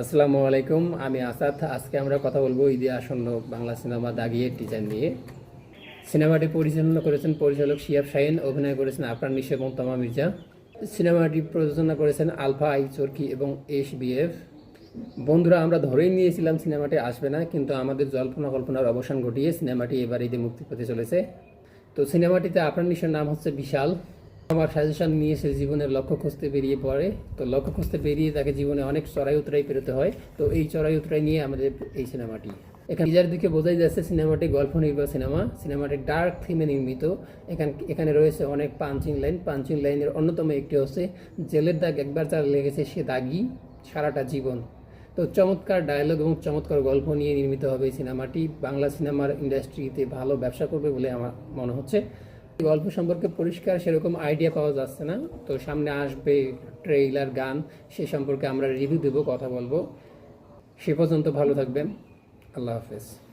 আসসালামু আলাইকুম, আমি আসাদ। আজকে আমরা কথা বলব ঈদে আসন্ন বাংলা সিনেমা দাগিয়ে টিচার নিয়ে। সিনেমাটি পরিচালনা করেছেন পরিচালক শিয়াব শাহিন, অভিনয় করেছেন আফরান নিশো এবং তমা মির্জা। সিনেমাটি প্রযোজনা করেছেন আলফা আই চরকি এবং এস বিএফ বন্ধুরা, আমরা ধরেই নিয়েছিলাম সিনেমাটি আসবে না, কিন্তু আমাদের জল্পনা কল্পনার অবসান ঘটিয়ে সিনেমাটি এবার ঈদে মুক্তি পেতে চলেছে। তো সিনেমাটিতে আপনার নিশোর নাম হচ্ছে বিশাল। আমার সাজেশন নিয়ে সে জীবনের লক্ষ্য খুঁজতে বেরিয়ে পড়ে। তো লক্ষ্য খুঁজতে বেরিয়ে তাকে জীবনে অনেক চড়াই উতরাই পেরোতে হয়। তো এই চড়াই উতরাই নিয়ে আমাদের এই সিনেমাটি এখানে নিজের দিকে বোঝাই যাচ্ছে সিনেমাটি গল্প নির্ভর সিনেমা সিনেমাটি ডার্ক থিমে নির্মিত। এখানে এখানে রয়েছে অনেক পাঞ্চিং লাইন পাঞ্চিং লাইনের অন্যতম একটি হচ্ছে জেলের দাগ একবার যার লেগেছে সে দাগি সারাটা জীবন। তো চমৎকার ডায়লগ এবং চমৎকার গল্প নিয়ে নির্মিত হবে এই সিনেমাটি বাংলা সিনেমার ইন্ডাস্ট্রিতে ভালো ব্যবসা করবে বলে আমার মনে হচ্ছে। গল্প সম্পর্কে পরিষ্কার সেরকম আইডিয়া পাওয়া যাচ্ছে না। তো সামনে আসবে ট্রেইলার গান, সে সম্পর্কে আমরা রিভিউ দেবো, কথা বলব। সে পর্যন্ত ভালো থাকবেন। আল্লাহ হাফেজ।